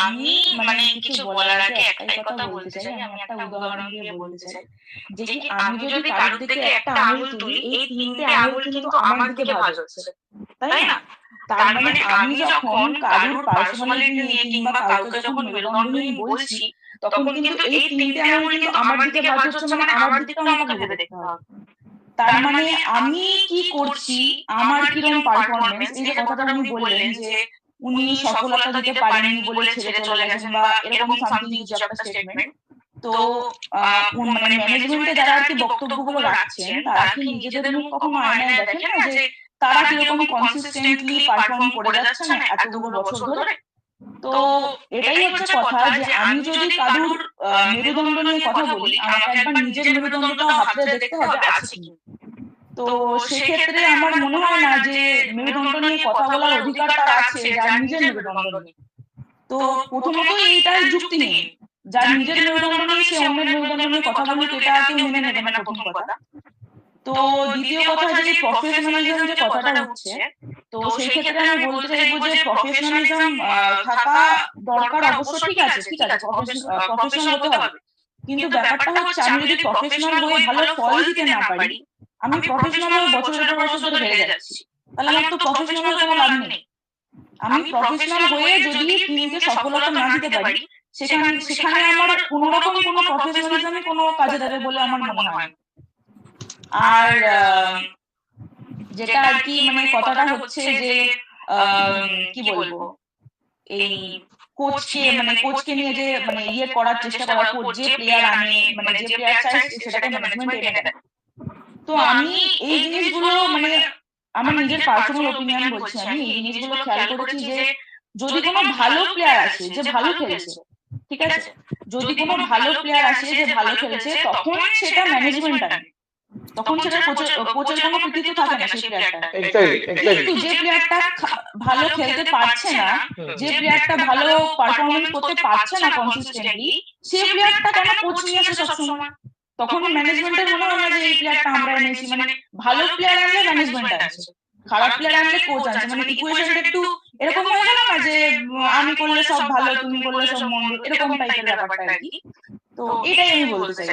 আমি মানে কিছু বলার আগে একটাই কথা বলতে চাই আমি একটা উদাহরণ দিয়ে বলতে চাই। যে কি আমি যদি কারোর দিকে একটা আঙুল তুলি এই তিনটে আঙুল কিন্তু আমার দিকে ভাঁজ হচ্ছে তাই না? তার মানে আমি যখন কারোর পার্সোনালিটি নিয়ে কিংবা কাউকে যখন মেরুদণ্ডহীন বলছি তখন কিন্তু এই তিনটে আঙুল কিন্তু আমার দিকে ভাঁজ হচ্ছে মানে আমার দিকটাও আমাকে ভেবে দেখতে হবে তার মানে আমি কি করছি আমার কীরকম পারফরমেন্স এই যে কথাটা উনি বললেন যে উনি সফলতা দিতে পারেননি বলে ছেড়ে চলে গেছেন বা এরকম সামথিং কিছু একটা স্টেটমেন্ট তো মানে ম্যানেজমেন্টে যারা আর কি বক্তব্যগুলো রাখছেন তারা কি নিজেদের মুখ কখনো আয়নায় দেখেন না যে তারা কীরকম কনসিস্টেন্টলি পারফর্ম করে যাচ্ছে না এতগুলো বছর ধরে? তো এটাই হচ্ছে কথা যে আমি যদি কারুর আহ, মেরুদণ্ড নিয়ে কথা বলি আমাকে একবার নিজের মেরুদণ্ডটাও হাতে দেখতে হবে আছে কি তো সেক্ষেত্রে আমার মনে হয় না যে মেরুদণ্ড নিয়ে কথা বলার অধিকার তার আছে যার নিজের মেরুদণ্ড নেই। তো প্রথমত এইটার যুক্তি নেই। যার নিজের মেরুদণ্ড নেই সে অন্যের মেরুদণ্ড নিয়ে কথা বলুক এটা কেউ মেনে নেবে না প্রথম কথা। তো দ্বিতীয় কথা যে প্রফেশনালিজম যে কথাটা হচ্ছে তো সেই ক্ষেত্রে আমি বলতে চাইব যে প্রফেশনালিজম থাকা দরকার অবশ্য ঠিক আছে ঠিক আছে প্রফেশনাল হতে হবে কিন্তু ব্যাপারটা হচ্ছে আমি যদি প্রফেশনাল হয়ে ভালো ফল দিতে না পারি আমি প্রফেশনাল হয়ে পর বছর ধরে বেড়ে যাচ্ছি। তাহলে আমার তো প্রফেশনাল কোনো লাভ নেই। আমি প্রফেশনাল হয়ে যদি টিমকে সফলতা না দিতে পারি সেখানে সেখানে আমার কোনোরকম কোনো প্রফেশনালিজমে কোনো কাজে দেবে বলে আমার মনে হয় আর যেটা আর কি মানে কথাটা হচ্ছে যে আহ, কি বলব? এই কোচকে মানে কোচকে নিয়ে যে মানে ইয়ে করার চেষ্টা করা কোচ যে প্লেয়ার আনে মানে যে প্লেয়ার চাই সেটাকে ম্যানেজমেন্ট এনে দেয়। তো আমি এই জিনিসগুলো মানে আমার নিজের পার্সোনাল ওপিনিয়ন বলছি আমি এই জিনিসগুলো খেয়াল করেছি যে যদি কোনো ভালো প্লেয়ার আসে যে ভালো খেলছে ঠিক আছে? যদি কোনো ভালো প্লেয়ার আসে যে ভালো খেলছে তখন সেটা ম্যানেজমেন্ট আনে তখন সেটা কোচের কোনো কৃতিত্ব থাকে না সেই প্লেয়ারটা কিন্তু যে প্লেয়ারটা ভালো খেলতে পারছে না যে প্লেয়ারটা ভালো পারফরমেন্স করতে পারছে না কনসিস্টেন্টলি সেই প্লেয়ারটা কেন কোচ নিয়ে আসে সবসময় তখন ম্যানেজমেন্টের মনে হয় না যে এই প্লেয়ারটা আমরা এনেছি। মানে ভালো প্লেয়ার আনলে ম্যানেজমেন্ট আছে। খারাপ প্লেয়ার আনলে কোচ আছে মানে ইকুয়েশনটা একটু এরকম হয়ে গেল না যে আমি করলে সব ভালো তুমি করলে সব মন্দ এরকম টাইপের ব্যাপারটা আর কি। তো এটাই আমি বলতে চাইব।